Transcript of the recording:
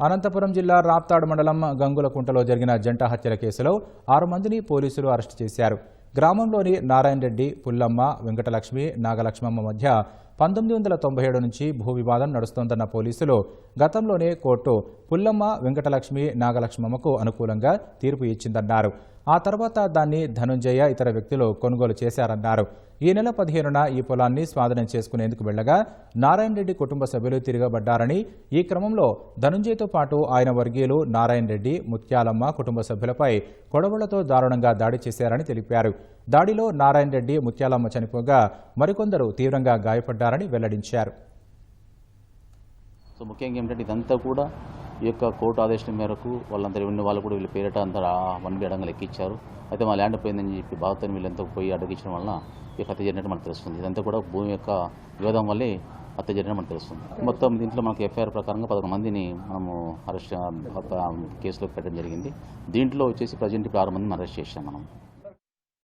అనంతపురం జిల్లా రాప్తాడు మండలం గంగులకుంటలో జరిగిన జంట హత్యల కేసులో ఆరు మందిని పోలీసులు అరెస్టు చేశారు. గ్రామంలోని నారాయణ రెడ్డి పుల్లమ్మ వెంకటలక్ష్మి నాగలక్ష్మమ్మ మధ్య పంతొమ్మిది వందల తొంభై ఏడు నుంచి భూ వివాదం నడుస్తోందన్న పోలీసులు గతంలోనే కోర్టు పుల్లమ్మ వెంకటలక్ష్మి నాగలక్ష్మమ్మకు అనుకూలంగా తీర్పు ఇచ్చిందన్నారు. ఆ తర్వాత దాన్ని ధనుంజయ ఇతర వ్యక్తులు కొనుగోలు చేశారన్నారు. ఈ నెల పదిహేనున ఈ పొలాన్ని స్వాధీనం చేసుకునేందుకు వెళ్ళగా నారాయణ రెడ్డి కుటుంబ సభ్యులు తిరగబడ్డారని ఈ క్రమంలో ధనుంజయ్తో పాటు ఆయన వర్గీయులు నారాయణ రెడ్డి ముత్యాలమ్మ కుటుంబ సభ్యులపై కొడవళ్ళతో దారుణంగా దాడి చేశారని తెలిపారు. దాడిలో నారాయణ రెడ్డి ముత్యాలమ్మ చనిపోగా మరికొందరు తీవ్రంగా గాయపడ్డారని వెల్లడించారు. సో ముఖ్యంగా ఏంటంటే ఇదంతా కూడా ఈ యొక్క కోర్టు ఆదేశం మేరకు వాళ్ళందరూ ఉన్న వాళ్ళు కూడా వీళ్ళ పేరిట అందరూ వన్ బి అడంగా లెక్కించారు అయితే మా ల్యాండ్ పోయిందని చెప్పి బాధతో వీళ్ళంతా పోయి అడ్డగించడం వలన ఈ హత్య జరిగినట్టు మనకు తెలుస్తుంది. ఇదంతా కూడా భూమి యొక్క వివాదం వల్లే హత్య జరిగిన మనకు తెలుస్తుంది. మొత్తం దీంట్లో మనకు ఎఫ్ఐఆర్ ప్రకారంగా పదకొండు మందిని మనము అరెస్ట్ కేసులో పెట్టడం జరిగింది. దీంట్లో వచ్చేసి ప్రజెంట్ ఇప్పుడు ఆరు మందిని అరెస్ట్ చేశాం మనం.